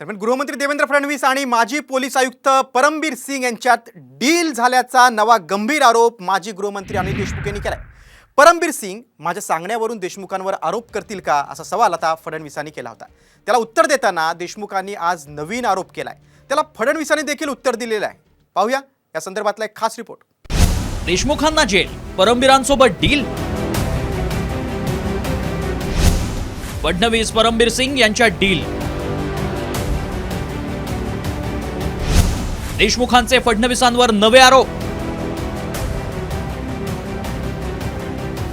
दरम्यान गृहमंत्री देवेंद्र फडणवीस आणि माजी पोलीस आयुक्त परमबीर सिंग यांच्यात डील झाल्याचा नवा गंभीर आरोप माजी गृहमंत्री अनिल देशमुख यांनी केलाय. परमबीर सिंग माझ्या सांगण्यावरून देशमुखांवर आरोप करतील का असा सवाल आता फडणवीसांनी केला होता. त्याला उत्तर देताना देशमुखांनी आज नवीन आरोप केलाय. त्याला फडणवीसांनी देखील उत्तर दिलेलं आहे. पाहूया या संदर्भातला एक खास रिपोर्ट. देशमुखांना जेल परमबीरांसोबत डील. फडणवीस परमबीर सिंग यांच्या डील. देशमुखांचे फडणवीसांवर नवे आरोप.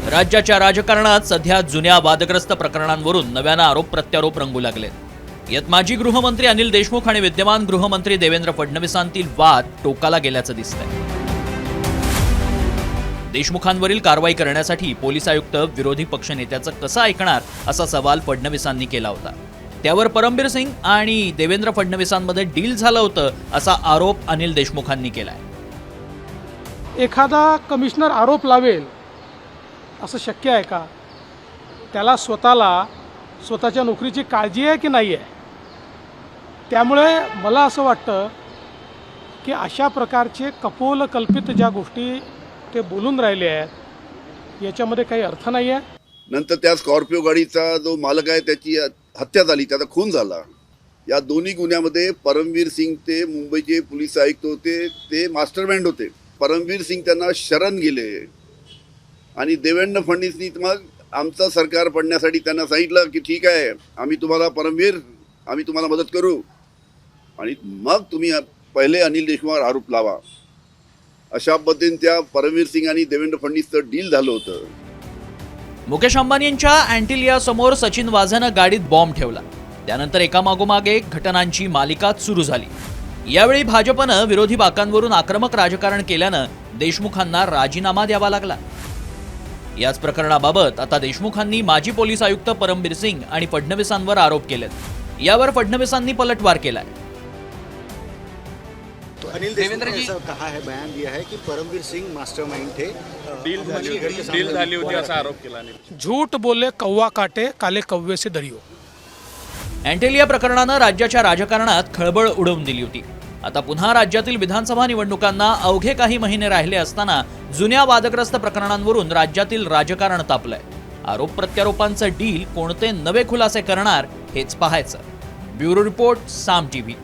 राज्याच्या राजकारणात सध्या जुन्या वादग्रस्त प्रकरणांवरून नव्यानं आरोप प्रत्यारोप रंगू लागलेत यात माजी गृहमंत्री अनिल देशमुख आणि विद्यमान गृहमंत्री देवेंद्र फडणवीसांतील वाद टोकाला गेल्याचं दिसतंय. देशमुखांवरील कारवाई करण्यासाठी पोलीस आयुक्त विरोधी पक्षनेत्याचं कसं ऐकणार असा सवाल फडणवीसांनी केला होता. त्यावर परमबीर सिंग आणि देवेंद्र फडणवीसांमध्ये डील झालं होतं असा आरोप अनिल देशमुखांनी केलाय. एखादा कमिशनर आरोप लावेल असं शक्य आहे का? त्याला स्वतःला स्वतःच्या नोकरीची काळजी आहे की नाही आहे? त्यामुळे मला असं वाटतं की अशा प्रकारचे कपोल कल्पित ज्या गोष्टी ते बोलून राहिले आहेत याच्यामध्ये काही अर्थ नाही आहे नंतर त्या स्कॉर्पिओ गाडीचा जो मालक आहे त्याची हत्या झाली त्याचा खून झाला. या दोन्ही गुन्ह्यामध्ये परमवीर सिंग ते मुंबईचे पोलीस आयुक्त होते ते मास्टरमाइंड होते. परमवीर सिंग त्यांना शरण गेले. आणि देवेंद्र फडणवीसनी मग आमचं सरकार पडण्यासाठी त्यांना सांगितलं की ठीक आहे आम्ही तुम्हाला परमवीर आम्ही तुम्हाला मदत करू. आणि मग तुम्ही पहिले अनिल देशमुखावर आरोप लावा. अशा पद्धतीने त्या परमवीर सिंग आणि देवेंद्र फडणवीसचं डील झालं होतं. मुकेश अंबानींच्या अँटिलिया समोर सचिन वाझेनं गाडीत बॉम्ब ठेवला. त्यानंतर एकामागोमागे घटनांची मालिकाच सुरू झाली. यावेळी भाजपनं विरोधी बाकांवरून आक्रमक राजकारण केल्यानं देशमुखांना राजीनामा द्यावा लागला. याच प्रकरणाबाबत आता देशमुखांनी माजी पोलीस आयुक्त परमबीर सिंग आणि फडणवीसांवर आरोप केलेत. यावर फडणवीसांनी पलटवार केलाय. तो अनिल देवेंद्र जी। कहा है बयान दिया है कि परमवीर सिंह मास्टरमाइंड थे। डील झाली होती डील झाली होती असा आरोप केला अनिल. झूट बोले कौवा काटे काले कव्वे से दरियो. अँटेलिया प्रकरणानं राज्याच्या राजकारणात खळबळ उडवून दिली होती. आता पुन्हा राज्यातील विधानसभा निवडणुकांना अवघे काही महिने राहिले असताना जुन्या वादग्रस्त प्रकरणांवरून राज्यातील राजकारण तापलंय. आरोप प्रत्यारोपांचं डील कोणते नवे खुलासे करणार हेच पाहायचं. Bureau report Saam TV.